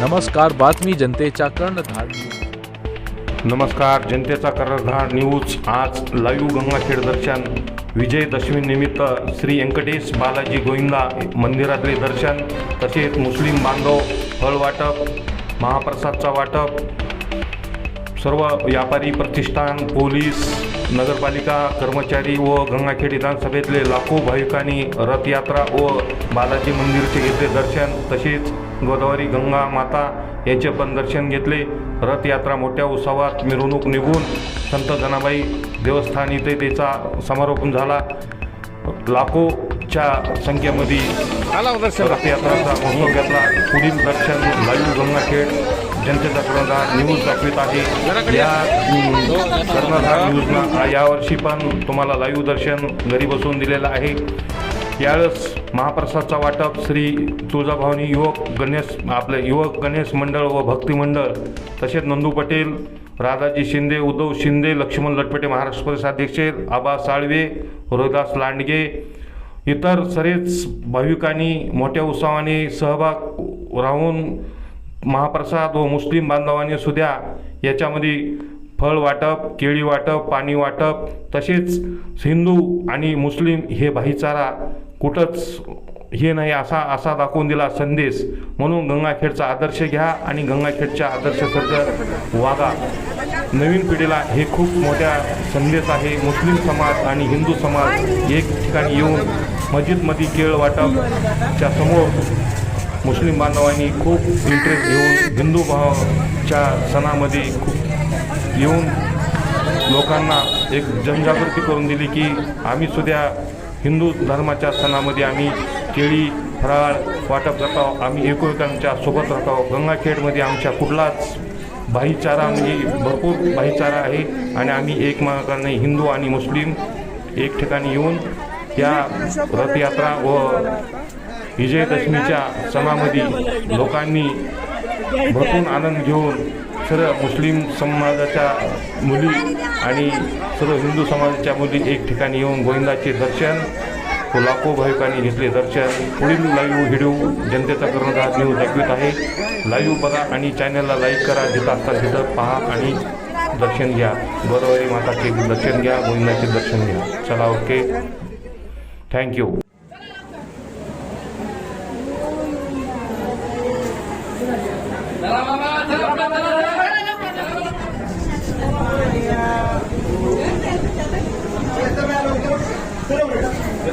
नमस्कार बातमी जनतेच्या कर्णधार नमस्कार जनतेचा कर्णधार न्यूज. आज लाईव्ह गंगाखेड दर्शन. विजयदशमी निमित्त श्री व्यंकटेश बालाजी गोविंदा मंदिरातले दर्शन. तसेच मुस्लिम बांधव फळ वाटप महाप्रसादचा वाटप. सर्व व्यापारी प्रतिष्ठान पोलीस नगरपालिका कर्मचारी व गंगाखेड विधानसभेतले लाखो भाविकांनी रथयात्रा व बालाजी मंदिरचे घेतले दर्शन. तसेच गोदावरी गंगा माता यांचे पण दर्शन घेतले. रथयात्रा मोठ्या उत्सवात मिरवणूक निघून संत जनाबाई देवस्थान इथे त्याचा समारोपन झाला. लाखोच्या संख्येमध्ये रथयात्राचा महोत्सव घेतला. पुढील दर्शन लाईव्ह गंगाखेड जनतेचा कर्णधार न्यूज दाखवित आहे. या. कर्णधार न्यूजला यावर्षी पण तुम्हाला लाईव्ह दर्शन घरी बसवून दिलेलं आहे. यावेळेस महाप्रसादचा वाटप श्री तुळजाभवानी युवक गणेश आपले युवक गणेश मंडळ व भक्ती मंडळ तसेच नंदू पटेल राधाजी शिंदे उद्धव शिंदे लक्ष्मण लटपटे महाराष्ट्र प्रदेश अध्यक्ष आबा साळवे रोहिदास लांडगे इतर सरेच भाविकांनी मोठ्या उत्सवाने सहभाग राहून महाप्रसाद व मुस्लिम बांधवांनी सुद्धा याच्यामध्ये फळ वाटप केळी वाटप पाणी वाटप तसेच हिंदू आणि मुस्लिम हे भाईचारा कुठंच हे नाही असा असा दाखवून दिला संदेश. म्हणून गंगाखेडचा आदर्श घ्या आणि गंगाखेडच्या आदर्शसर्ग वागा. नवीन पिढीला हे खूप मोठ्या संदेश आहे. मुस्लिम समाज आणि हिंदू समाज एक ठिकाणी येऊन मस्जिदमध्ये केळ वाटपच्या समोर मुस्लिम बांधवांनी खूप इंटरेस्ट घेऊन हिंदू भावाच्या सणामध्ये खूप येऊन लोकांना एक जनजागृती करून दिली की आम्ही सुद्धा हिंदू धर्माच्या सणामध्ये आम्ही केळी फराळ वाटप करतो आहोत आम्ही एकमेकांच्या सोबत राहतो गंगाखेडमध्ये आमच्या कुठलाच भाईचारा म्हणजे भरपूर भाईचारा आहे आणि आम्ही एकमेकांना हिंदू आणि मुस्लिम एक ठिकाणी येऊन या रथयात्रा व विजयदशमीच्या सणामध्ये लोकांनी भरपूर आनंद घेऊन सर्व मुस्लिम समाजाच्या मुली आणि सर्व हिंदू समाजाच्या मुली एक ठिकाणी येऊन गोविंदाचे दर्शन व लाखो भाविकांनी घेतले दर्शन. पुढील लाईव्ह व्हिडिओ जनतेचा कर्णधार न्यूज दाखवित आहे. लाईव्ह बघा आणि चॅनलला लाईक करा. जिथं असतात तिथं पहा आणि दर्शन घ्या. गोदावरी माताचे दर्शन घ्या गोविंदाचे दर्शन घ्या. चला ओके थँक्यू